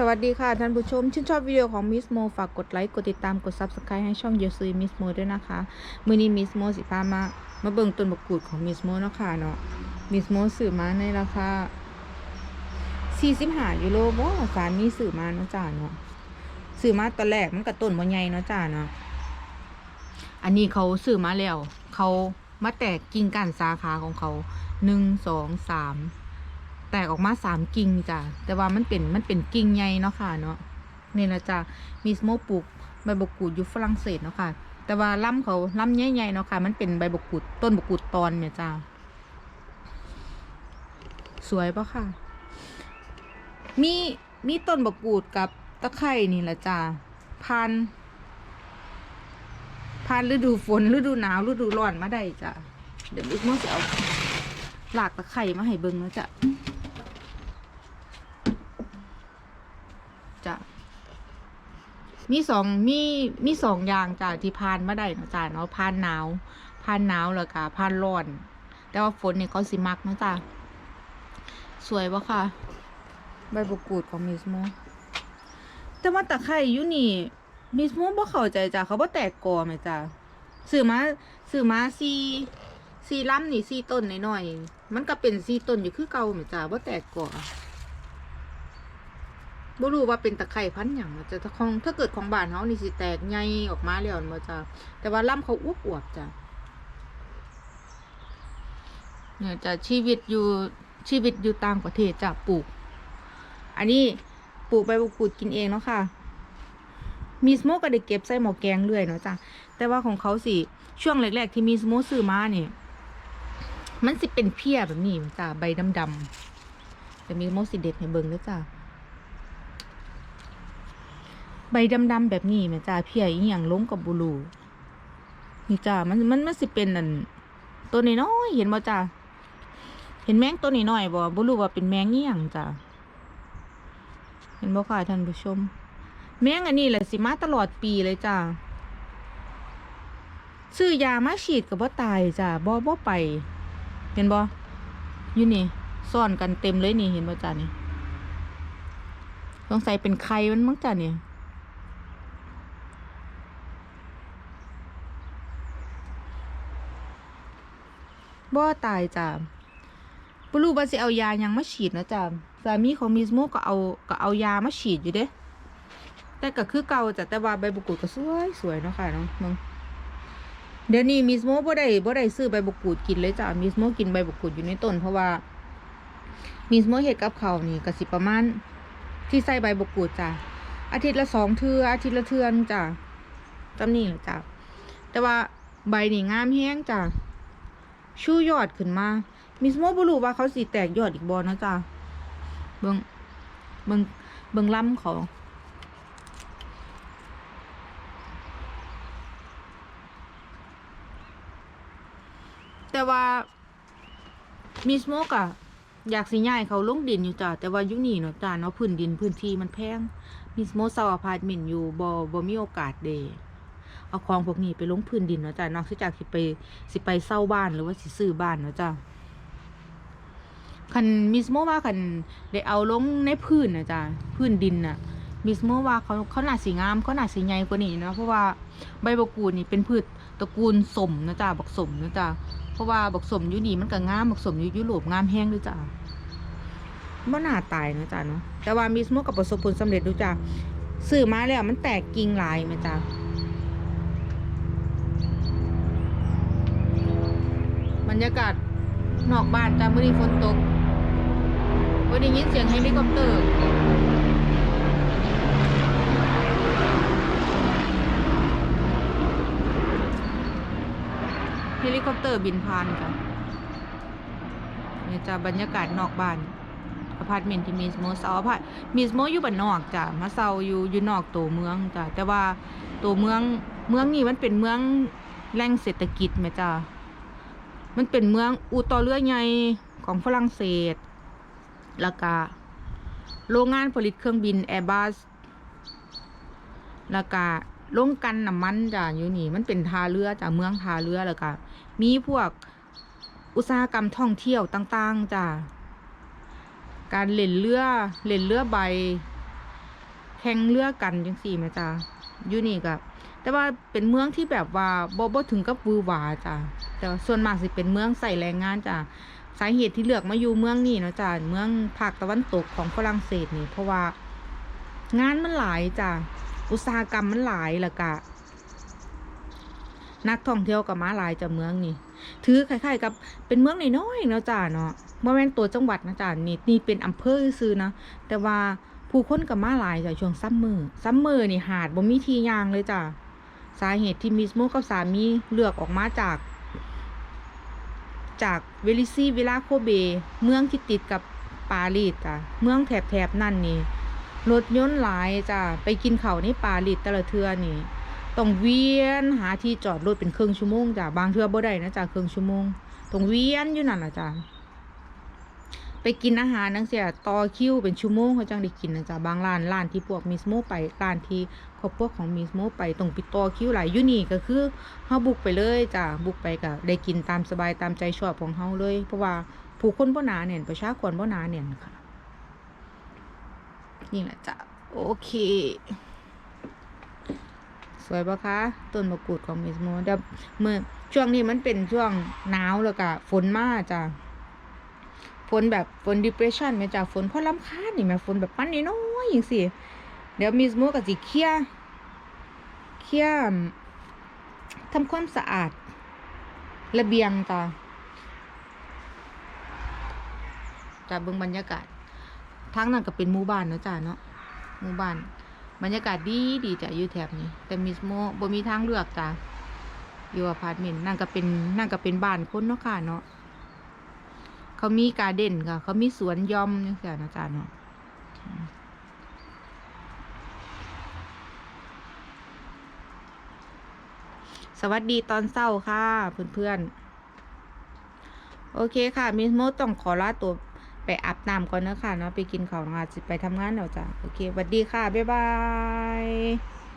สวัสดีค่ะท่านผู้ชม ชื่นชอบวิดีโอของมิสโมฝากกดไลค์กดติดตามกด Subscribe ให้ช่องเยซุยมิสโมด้วยนะคะ มือนี้มิสโมสิพามามาเบิ่งต้นบกกูดของมิสโมเนาะค่ะเนาะมิสโมซื้อมาในราคา45ยูโรบ่สารมีซื้อมาเนาะจ้าเนาะซื้อมาตอนแรกมันก็ต้นบ่ใหญ่เนาะจ้าเนาะอันนี้เขาซื้อมาแล้ว เขามาแตกกิ่งก้านสาขาของเขาหนึ่งสองสาม แตกออกมาสามกิ่งจ้ะแต่ว่ามันเป็นมันเป็นกิ่งใหญ่เนาะค่ะเนาะนี่นะจ้ะมีสโมปลูกใบบกกูดอยู่ฝรั่งเศสเนาะค่ะแต่ว่าลำเขาลำใหญ่ๆเนาะค่ะ มันเป็นใบบกกูดต้นบกกูดตอนเนี่ยจ้ะสวยปะค่ะ มีมีต้นบกกูดกับตะไคร่นี่แหละจ้ะพันพันฤดูฝนฤดูหนาวฤดูร้อนมาได้จ้ะเดี๋ยวลูกมอจะเอาหลากตะไคร่มาให้เบิ่งแล้วจ้ะจ้ะ มีสองมีมีสองอย่างจ้ะที่พานมาได้นะจ้ะเนาะพานหนาวพานหนาวแล้วก็พานร้อน แต่ว่าฝนเนี่ยเขาสิมักนะจ้ะสวยปะค่ะ ใบบกกูดของมิสโมแต่ว่าตะไคร่ยูนี่มิสโมบ่เข้าใจจ้ะเขาบ่แตกกอไหมจ้ะซื้อมาซื้อมาซีซีลำนี่ซีต้นน้อยๆมันก็เป็นซีต้นอยู่คือเก่าไหมจ้ะบ่แตกกอ บ่รู้ว่าเป็นตะไคร่พันธุ์หยังจะถ้าของถ้าเกิดของบ้านเฮานี่สิแตกใหญ่ออกมาแล้วนั่นบ่จ้ะแต่ว่าลำเขาอวบอวบๆจ้ะเนี่ยจะชีวิตอยู่ชีวิตอยู่ต่างประเทศจ้ะปลูก อันนี้ปลูกใบมะกรูดกินเองเนาะค่ะ มีสโมกก็ได้เก็บใส่หม้อแกงเรื่อยเนาะจ้ะแต่ว่าของเขาสิช่วงแรกๆที่มีสโมกซื้อมาเนี่ยมันสิเป็นเพี้ยแบบนี้จ้ะใบดำๆแต่มีสโมกสิเด็ดให้เบิ่งเด้อจ้ะ ใบดำๆแบบนี้แม่จ้าเพียอีหยังลงกับบุรูนี่จ้ามันมันมันสิเป็นนั่นตัวน้อยเห็นบ่จ้าเห็นแมงตัวน้อยบ่บ่รู้ว่าเป็นแมงอีหยังจ้าเห็นบ่ค่ะท่านผู้ชม แมงอันนี้แหละสิมาตลอดปีเลยจ้าซื้อยามาฉีดก็บ่ตายจ้าบ่บ่ไป เห็นบ่อยู่นี่ซ่อนกันเต็มเลยนี่เห็นบ่จ้านี่สงสัยเป็นไข่มันมั้งจ้าเนี่ย บ่ตายจ้ะบ่รู้ว่าสิเอายายังมาฉีดนะจ้ะสามีของมิสโมก็เอาก็เอายามาฉีดอยู่เด้ แต่ก็คือเก่าจ้ะแต่ว่าใบบุกูดก็สวยสวยเนาะค่ะเนาะมึงเดี๋ยวนี้มิสโมบ่ได้บ่ได้ซื้อใบบุกูดกินเลยจ้ะมิสโมกินใบบุกูดอยู่ในต้นเพราะว่ามิสโมเฮ็ดกับเขานี่ก็สิประมาณที่ใส่ใบบุกูดจ้ะอาทิตย์ละสองเทื่ออาทิตย์ละเทือนจ้ะจำนี่แหละจ้ะแต่ว่าใบนี่งามแฮงจ้ะ ชูยอดขึ้นมา มิสโมบรู้ว่าเขาสีแตกยอดอีกบอนะจ๊ะเบิงเบิงเบิงล่ำเขาแต่ว่ามิสโมกอะอยากสิย้ายเขาลงดินอยู่จ้ะแต่ว่ายุนี่เนาะจ้ะเนาะพื้นดินพื้นที่มันแพงมิสโมเซาอพาร์ตเมนต์อยู่บ่บ่มีโอกาสเด เอาของพวกนี้ไปลงพื้นดินเนาะจ้ะนอกจากสิไปสิไปเศร้าบ้านหรือว่าสิซื้อบ้านเนาะจ้ะคันมิสโมว่าคันได้เอาลงในพื้นนะจ้ะพื้นดินน่ะมิสโมว่าเขาเขาหนาสีงามเขาหนาสีใหญ่กว่านี้นะเพราะว่าใบบักกูดนี่เป็นพืชตระกูลสมนะจ้ะบักสมนะจ้ะเพราะว่าบักสมอยู่นี่มันก็งามบักสมอยู่ยุโรปงามแห้งด้วยจ้ะบ่น่าตายนะจ้ะเนาะแต่ว่ามิสโมกับประสบผลสำเร็จดูจ้ะซื้อมาแล้วมันแตกกิ่งลายไหมจ้ะ รรยากาศนอกบ้านจ้ามื่อนี้ฝนตกวันนี้ยินเสียงเฮลิคอปเตอร์เฮลิคอปเตอร์บินผ่านจ้ะนี่จ้ะบรรยากาศนอกบ้านอพาร์ตเมนต์ที่มีสโมเซาอพาร์ตมีสโมอยู่บ้านนอกจ้ะมาเซาอยู่อยู่นอกตัวเมืองจ้ะแต่ว่าตัวเมืองเมืองนี้มันเป็นเมืองแหล่งเศรษฐกิจไหมจ้ะ มันเป็นเมืองอูตอเรือใหญ่ของฝรั่งเศสแล้วก็โรงงานผลิตเครื่องบินแอร์บัสแล้วก็โรงกันน้ำมันจ้ะอยู่นี่ มันเป็นท่าเรือจ้ะเมืองท่าเรือแล้วก็มีพวกอุตสาหกรรมท่องเที่ยวต่างๆจ้ะการเล่นเรือเล่นเรือใบ แข่งเรือกันจังซี่แม่จ้าอยู่นี่ก็แต่ว่าเป็นเมืองที่แบบว่าบ่บ่ถึงกับวือหวาจ้ะ แต่ว่าส่วนมากสิเป็นเมืองใส่แรงงานจ้ะสาเหตุที่เลือกมาอยู่เมืองนี้เนาะจ้ะเมืองภาคตะวันตกของฝรั่งเศสนี่ เพราะว่างานมันหลายจ้ะอุตสาหกรรมมันหลายแล้วก็นักท่องเที่ยวก็มาหลายจ้ะเมืองนี่ ถือคล้ายๆกับเป็นเมืองน้อยๆเนาะจ้ะเนาะบ่แม่นตัวจังหวัดนะจ้ะนี่นี่เป็นอำเภอซื่อนะ แต่ว่าผู้คนก็มาหลายจ้ะช่วงซัมเมอร์ซัมเมอร์นี่หาดบ่มีทียางเลยจ้ะสาเหตุที่มิสโมกับสามีเลือกออกมาจาก จากเวลิซีเวลาโคเบ เมืองที่ติดกับปารีสจ้ะเมืองแถบๆนั่นนี่รถยนต์หลายจ้ะไปกินเขาวในปารีสแต่ละเทื่อนี่ต้องเวียนหาที่จอดรถเป็นครึ่งชั่วโมงจ้ะบางเทื่อบ่ได้นะจ้ะครึ่งชั่วโมงต้องเวียนอยู่นั่นนะจ้ะ กินอาหารนังเสียต่อคิวเป็นชั่วโมงเขาจังได้กินนะจ้ะบางร้านร้านที่พวกมิสโมไปร้านที่ครอบครัวของมิสโมไปต้องไปต่อคิวหลายยูนี่ก็คือเฮาบุกไปเลยจ้ะบุกไปก็ได้กินตามสบายตามใจชอบของเฮาเลย เพราะว่าผู้คนบ่หนาแน่นประชากรบ่หนาแน่นค่ะนี่แหละจ้ะโอเค สวยปะคะต้นมะกรูดของมิสโมเดี๋ยวเมื่อช่วงนี้มันเป็นช่วงหนาวแล้วก็ฝนมาจ้ะ ฝนแบบฝน depression ไหมจ้ะฝนเพราะลำคาญนี่แหมฝนแบบปั้นน้อยอย่างสิเดี๋ยวมิสโมก็สิเคลียร์เคลียร์ทำความสะอาด ระเบียงจ้ะจ้ะเบิ่งบรรยากาศทางนั้นก็เป็นหมู่บ้านเนาะจ้ะเนาะหมู่บ้าน บรรยากาศดีดีจ้ะอยู่แถบนี้ แต่มิสโมบ่มีทางเลือกจ้ะอยู่อพาร์ตเมนต์นั่นก็เป็นนั่นก็เป็นบ้านคนเนาะค่ะเนาะ เขามีการเด้นค่ะ เขามีสวนหยอมจังซี่นะจ้ะเนาะสวัสดีตอนเช้าค่ะ เพื่อนๆ โอเคค่ะ มิสโมต้องขอลาตัวไปอาบน้ำก่อนนะค่ะเนาะไปกินข้าวงานสิไปทำงานแล้วจ้ะโอเคสวัสดีค่ะ บ๊ายบาย